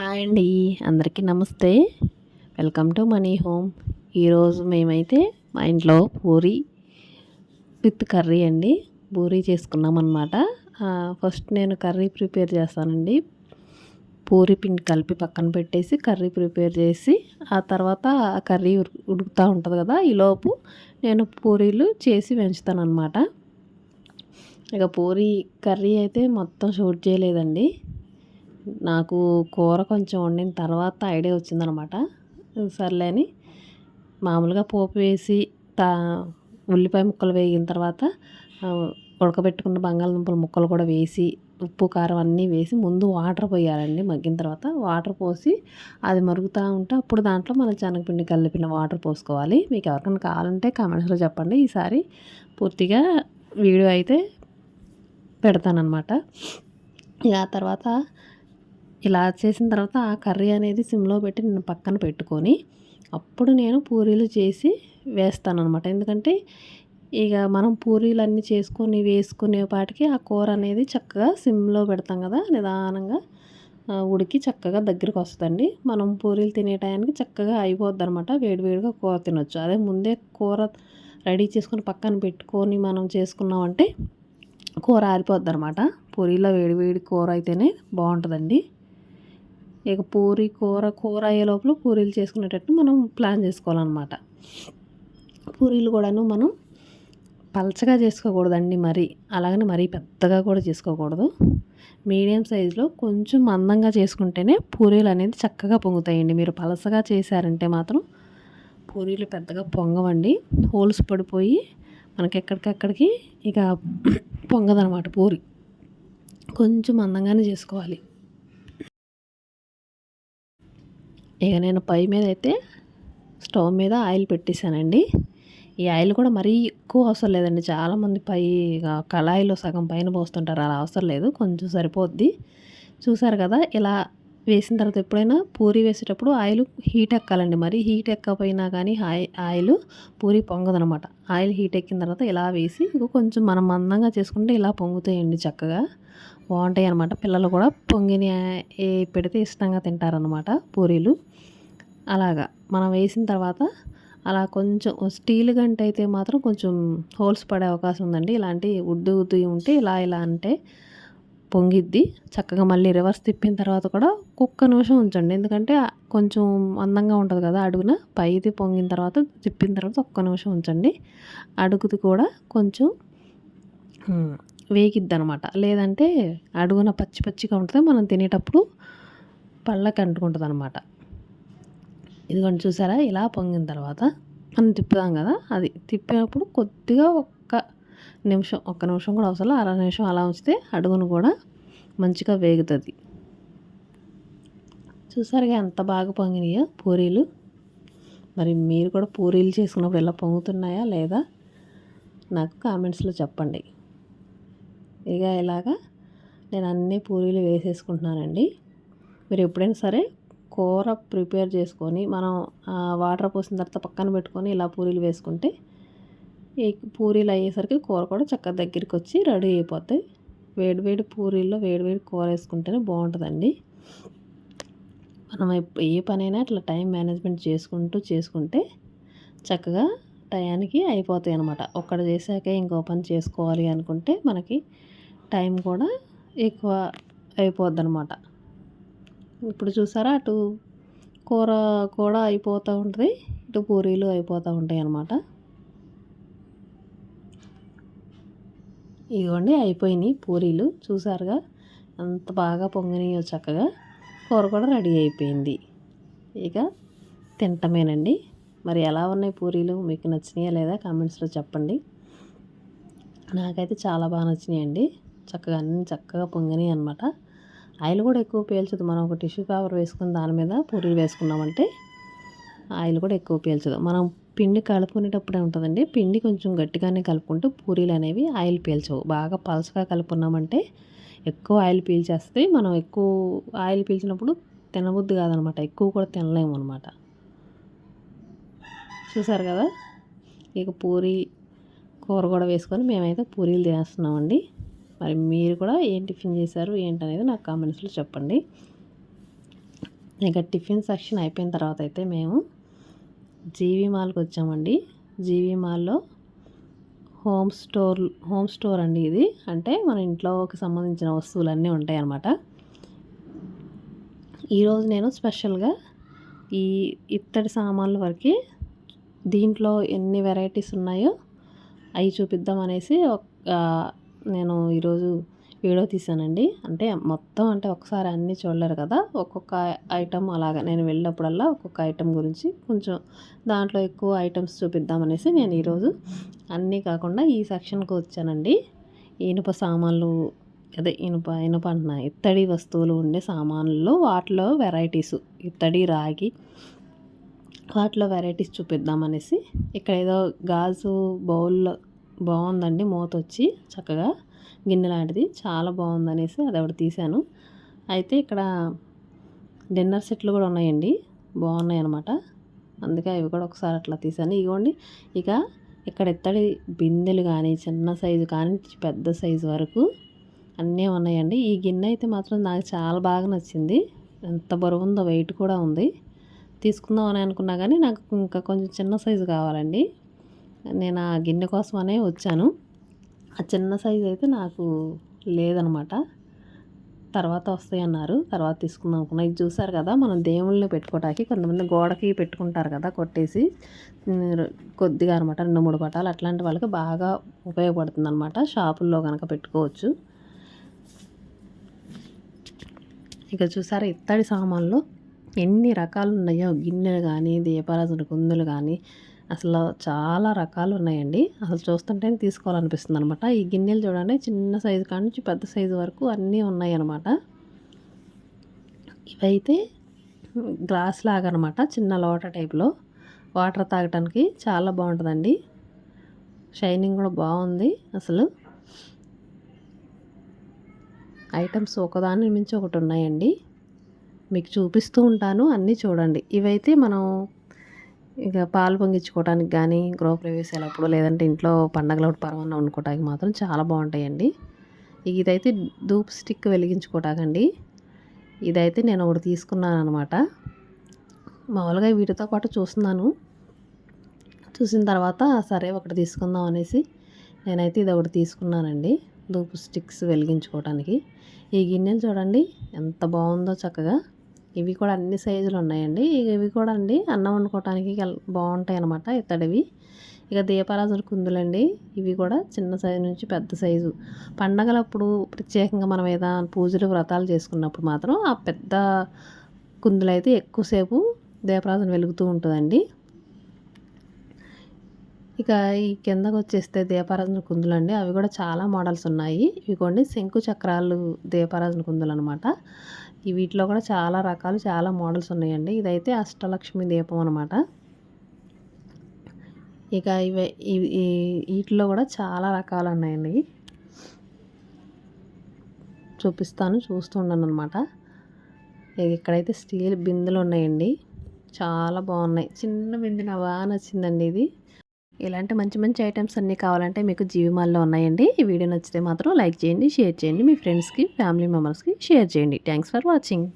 Hi అండి. అందరికీ నమస్తే. Welcome to money home. ఈరోజు మేమైతే మా ఇంట్లో పూరి విత్ కర్రీ అండి. పూరీ చేసుకున్నాం అనమాట ఫస్ట్ నేను కర్రీ ప్రిపేర్ చేస్తానండి. పూరి పిండి కలిపి పక్కన పెట్టేసి కర్రీ ప్రిపేర్ చేసి ఆ తర్వాత ఆ కర్రీ ఉడుకుతూ ఉంటుంది కదా ఈలోపు నేను పూరీలు చేసి పెంచుతాను అనమాట ఇక పూరి కర్రీ అయితే మొత్తం షూట్ చేయలేదండి. నాకు కూర కొంచెం వండిన తర్వాత ఐడియా వచ్చిందనమాట. సర్లే అని మామూలుగా పోపు వేసి తా ఉల్లిపాయ ముక్కలు వేగిన తర్వాత ఉడకబెట్టుకున్న బంగాళదుంపల ముక్కలు కూడా వేసి ఉప్పు కారం అన్నీ వేసి ముందు వాటర్ పోయాలండి మగ్గిన తర్వాత. వాటర్ పోసి అది మరుగుతూ ఉంటే అప్పుడు దాంట్లో మనం శనగపిండి కలిపిన వాటర్ పోసుకోవాలి. మీకు ఎవరికైనా కావాలంటే కామెంట్స్లో చెప్పండి. ఈసారి పూర్తిగా వీడియో అయితే పెడతానమాట ఇక ఆ తర్వాత ఇలా చేసిన తర్వాత ఆ కర్రీ అనేది సిమ్లో పెట్టి నేను పక్కన పెట్టుకొని అప్పుడు నేను పూరీలు చేసి వేస్తాను అనమాట ఎందుకంటే ఇక మనం పూరీలు అన్నీ చేసుకొని వేసుకునే పాటికి ఆ కూర అనేది చక్కగా సిమ్లో పెడతాం కదా నిదానంగా ఉడికి చక్కగా దగ్గరికి వస్తుందండి. మనం పూరీలు తినే టయానికి చక్కగా అయిపోద్ది అనమాట వేడివేడిగా కూర తినొచ్చు. అదే ముందే కూర రెడీ చేసుకొని పక్కన పెట్టుకొని మనం చేసుకున్నామంటే కూర ఆరిపోద్ది అనమాట పూరీలో వేడివేడి కూర అయితేనే బాగుంటుందండి. ఇక పూరి కూర కూర అయ్యే లోపల పూరీలు చేసుకునేటట్టు మనం ప్లాన్ చేసుకోవాలన్నమాట. పూరీలు కూడాను మనం పలచగా చేసుకోకూడదండి మరి. అలాగని మరీ పెద్దగా కూడా చేసుకోకూడదు. మీడియం సైజులో కొంచెం మందంగా చేసుకుంటేనే పూరీలు అనేది చక్కగా పొంగుతాయండి. మీరు పలసగా చేశారంటే మాత్రం పూరీలు పెద్దగా పొంగవండి. హోల్స్ పడిపోయి మనకి ఎక్కడికక్కడికి ఇక పొంగదనమాట పూరి. కొంచెం మందంగానే చేసుకోవాలి. ఇక నేను పై మీద అయితే స్టవ్ మీద ఆయిల్ పెట్టేశానండి. ఈ ఆయిల్ కూడా మరీ ఎక్కువ అవసరం లేదండి. చాలామంది పై కళాయిలో సగం పైన పోస్తుంటారు. అలా అవసరం లేదు. కొంచెం సరిపోద్ది. చూసారు కదా ఇలా వేసిన తర్వాత ఎప్పుడైనా పూరి వేసేటప్పుడు ఆయిల్ హీట్ ఎక్కాలండి. మరి హీట్ ఎక్కకపోయినా కానీ ఆయిల్ పూరి పొంగదనమాట. ఆయిల్ హీట్ ఎక్కిన తర్వాత ఇలా వేసి కొంచెం మనం మందంగా చేసుకుంటే ఇలా పొంగుతాయండి చక్కగా. బాగుంటాయి అనమాట పిల్లలు కూడా పొంగిని పెడితే ఇష్టంగా తింటారనమాట పూరీలు. అలాగా మనం వేసిన తర్వాత అలా కొంచెం స్టీల్ గంట అయితే మాత్రం కొంచెం హోల్స్ పడే అవకాశం ఉందండి. ఇలాంటి ఉడ్డు ఉద్దు ఉంటే ఇలా ఇలా అంటే పొంగిద్ది. చక్కగా మళ్ళీ రివర్స్ తిప్పిన తర్వాత కూడా కుక్క నిమిషం ఉంచండి. ఎందుకంటే కొంచెం అందంగా ఉంటుంది కదా అడుగున. పైది పొంగిన తర్వాత తిప్పిన తర్వాత ఒక్క నిమిషం ఉంచండి. అడుగుది కూడా కొంచెం వేగిద్ది అనమాట లేదంటే అడుగున పచ్చి పచ్చిగా ఉంటుంది. మనం తినేటప్పుడు పళ్ళకి అంటుకుంటుంది అనమాట ఇదిగోండి చూసారా? ఇలా పొంగిన తర్వాత మనం తిప్పుదాం కదా? అది తిప్పినప్పుడు కొద్దిగా ఒక్క నిమిషం ఒక్క నిమిషం కూడా అవసరం అర నిమిషం అలా ఉంచితే అడుగును కూడా మంచిగా వేగుతుంది. చూసారుగా ఎంత బాగా పొంగినాయో పూరీలు. మరి మీరు కూడా పూరీలు చేసుకున్నప్పుడు ఎలా పొంగుతున్నాయా లేదా? నాకు కామెంట్స్లో చెప్పండి. ఇక ఇలాగా నేను అన్ని పూరీలు వేసేసుకుంటున్నానండి. మీరు ఎప్పుడైనా సరే కూర ప్రిపేర్ చేసుకొని మనం వాటర్ పోసిన తర్వాత పక్కన పెట్టుకొని ఇలా పూరీలు వేసుకుంటే ఈ పూరీలు అయ్యేసరికి కూర కూడా చక్కగా దగ్గరికి వచ్చి రెడీ అయిపోతాయి. వేడివేడి పూరీల్లో వేడివేడి కూర వేసుకుంటేనే బాగుంటుందండి. మనం ఏ పనైనా ఇట్లా టైం మేనేజ్మెంట్ చేసుకుంటూ చేసుకుంటే చక్కగా టయానికి అయిపోతాయి అనమాట ఒక్కడ చేశాకే ఇంకో పని చేసుకోవాలి అనుకుంటే మనకి టైం కూడా ఎక్కువ అయిపోద్ది అనమాట ఇప్పుడు చూసారా అటు కూర కూడా అయిపోతూ ఉంటుంది ఇటు పూరీలు అయిపోతూ ఉంటాయి అన్నమాట ఇదిగోండి అయిపోయినాయి పూరీలు. చూసారుగా? అంత బాగా పొంగినాయో చక్కగా. కూర కూడా రెడీ అయిపోయింది. ఇక తింటమేనండి. మరి ఎలా ఉన్నాయి పూరీలు? మీకు నచ్చినాయా లేదా కామెంట్స్లో చెప్పండి. నాకైతే చాలా బాగా నచ్చినాయండి. చక్కగా అన్ని చక్కగా పొంగినాయి అనమాట ఆయిల్ కూడా ఎక్కువ పీల్చదు. మనం ఒక టిష్యూ పేపర్ వేసుకుని దాని మీద పూరీలు వేసుకున్నామంటే ఆయిల్ కూడా ఎక్కువ పీల్చదు. మనం పిండి కలుపుకునేటప్పుడే ఉంటుందండి. పిండి కొంచెం గట్టిగానే కలుపుకుంటూ పూరీలు అనేవి ఆయిల్ పీల్చవు. బాగా పలసగా కలుపుకున్నామంటే ఎక్కువ ఆయిల్ పీల్చేస్తే మనం ఎక్కువ ఆయిల్ పీల్చినప్పుడు తినబుద్ది కాదనమాట. ఎక్కువ కూడా తినలేము అనమాట చూసారు కదా? ఇక పూరి కూర కూడా వేసుకొని మేమైతే పూరీలు తినేస్తున్నామండి. మరి మీరు కూడా ఏం టిఫిన్ చేశారు ఏంటనేది నాకు కామెంట్స్లో చెప్పండి. ఇక టిఫిన్ సెక్షన్ అయిపోయిన తర్వాత అయితే మేము జీవీ మాల్కి వచ్చామండి. జీవీ మాల్లో హోమ్ స్టోర్ హోమ్ స్టోర్ అండి ఇది. అంటే మన ఇంట్లోకి సంబంధించిన వస్తువులన్నీ ఉంటాయి అన్నమాట ఈరోజు నేను స్పెషల్గా ఈ ఇత్తడి సామాన్ల వరకు దీంట్లో ఎన్ని వెరైటీస్ ఉన్నాయో అవి చూపిద్దాం అనేసి నేను ఈరోజు వీడియో తీసానండి. అంటే మొత్తం అంటే ఒకసారి అన్నీ చూడలేరు కదా. ఒక్కొక్క ఐటమ్ అలాగా నేను వెళ్ళినప్పుడల్లా ఒక్కొక్క ఐటమ్ గురించి కొంచెం దాంట్లో ఎక్కువ ఐటమ్స్ చూపిద్దామనేసి నేను ఈరోజు అన్నీ కాకుండా ఈ సెక్షన్కి వచ్చానండి. ఇనుప సామాన్లు అదే ఇనుప ఇనుప అంటున్నా ఇత్తడి వస్తువులు ఉండే సామాన్లు వాటిలో వెరైటీస్ ఇత్తడి రాగి వాటిలో వెరైటీస్ చూపిద్దామనేసి ఇక్కడ ఏదో గాజు బౌల్ బాగుందండి మూత వచ్చి చక్కగా గిన్నె లాంటిది చాలా బాగుందనేసి అది ఒకటి తీశాను. అయితే ఇక్కడ డిన్నర్ సెట్లు కూడా ఉన్నాయండి. బాగున్నాయి అనమాట అందుకే అవి కూడా ఒకసారి అట్లా తీసాను ఇగోండి ఇక ఇక్కడ ఇత్తడి బిందెలు కానీ చిన్న సైజు కానీ పెద్ద సైజు వరకు అన్నీ ఉన్నాయండి. ఈ గిన్నె అయితే మాత్రం నాకు చాలా బాగా నచ్చింది. ఎంత బరువు ఉందో వెయిట్ కూడా ఉంది. తీసుకుందాం అని అనుకున్నా కానీ నాకు ఇంకా కొంచెం చిన్న సైజు కావాలండి. నేను ఆ గిన్నె కోసమనే వచ్చాను. ఆ చిన్న సైజు అయితే నాకు లేదనమాట. తర్వాత వస్తాయి అన్నారు తర్వాత తీసుకుందాం అనుకున్నా. ఇది చూసారు కదా మనం దేవుళ్ళని పెట్టుకోవడానికి కొంతమంది గోడకి పెట్టుకుంటారు కదా కొట్టేసి కొద్దిగా అనమాట రెండు మూడు పటాలు అట్లాంటి వాళ్ళకి బాగా ఉపయోగపడుతుంది అనమాట షాపుల్లో కనుక పెట్టుకోవచ్చు. ఇక చూసారా ఇత్తడి సామాన్లు ఎన్ని రకాలు ఉన్నాయో. గిన్నెలు కానీ దీపారాజన కుందులు కానీ అసలు చాలా రకాలు ఉన్నాయండి. అసలు చూస్తుంటేనే తీసుకోవాలనిపిస్తుంది అనమాట ఈ గిన్నెలు చూడండి చిన్న సైజు కాడి నుంచి పెద్ద సైజు వరకు అన్నీ ఉన్నాయి అనమాట ఇవైతే గ్లాస్ లాగా అనమాట చిన్న లోట టైప్లో వాటర్ తాగటానికి చాలా బాగుంటుందండి. షైనింగ్ కూడా బాగుంది అసలు. ఐటమ్స్ ఒకదాని మించి ఒకటి ఉన్నాయండి. మీకు చూపిస్తూ ఉంటాను అన్నీ చూడండి. ఇవైతే మనం ఇక పాలు పొంగించుకోవడానికి కానీ గృహప్రవేశాలప్పుడు లేదంటే ఇంట్లో పండగలప్పుడు పరమాన్నం వండుకోవడానికి మాత్రం చాలా బాగుంటాయండి. ఇదైతే ధూప్ స్టిక్ వెలిగించుకోవటాకండి. ఇదైతే నేను ఒకటి తీసుకున్నాను అనమాట మామూలుగా వీటితో పాటు చూస్తున్నాను. చూసిన తర్వాత సరే ఒకటి తీసుకుందాం అనేసి నేనైతే ఇది ఒకటి తీసుకున్నానండి. ధూప్ స్టిక్స్ వెలిగించుకోవడానికి ఈ గిన్నెలు చూడండి ఎంత బాగుందో చక్కగా. ఇవి కూడా అన్ని సైజులు ఉన్నాయండి. ఇవి కూడా అండి అన్నం వండుకోవడానికి బాగుంటాయి అన్నమాట ఇత్తడివి. ఇక దీపారాజుల కుందులండి. ఇవి కూడా చిన్న సైజు నుంచి పెద్ద సైజు. పండగలప్పుడు ప్రత్యేకంగా మనం ఏదైనా పూజలు వ్రతాలు చేసుకున్నప్పుడు మాత్రం ఆ పెద్ద కుందులు అయితే ఎక్కువసేపు దీపరాజును వెలుగుతూ ఉంటుందండి. ఇక ఈ కిందకు వచ్చేస్తే దీపారాజన కుందులు అండి. అవి కూడా చాలా మోడల్స్ ఉన్నాయి. ఇవి కొన్ని శంకు చక్రాలు దీపారాజన కుందులు అనమాట ఈ వీటిలో కూడా చాలా రకాలు చాలా మోడల్స్ ఉన్నాయండి. ఇదైతే అష్టలక్ష్మి దీపం అనమాట ఇక ఇవి వీటిలో కూడా చాలా రకాలు ఉన్నాయండి. చూపిస్తాను చూస్తుండను అనమాట ఇక్కడైతే స్టీల్ బిందెలు ఉన్నాయండి. చాలా బాగున్నాయి. చిన్న బిందె నా బాగా నచ్చిందండి ఇది. ఇలాంటి మంచి మంచి ఐటమ్స్ అన్నీ కావాలంటే మీకు జీవిమాల్లో ఉన్నాయండి. ఈ వీడియో నచ్చితే మాత్రం లైక్ చేయండి షేర్ చేయండి. మీ ఫ్రెండ్స్కి ఫ్యామిలీ మెంబర్స్కి షేర్ చేయండి. Thanks for watching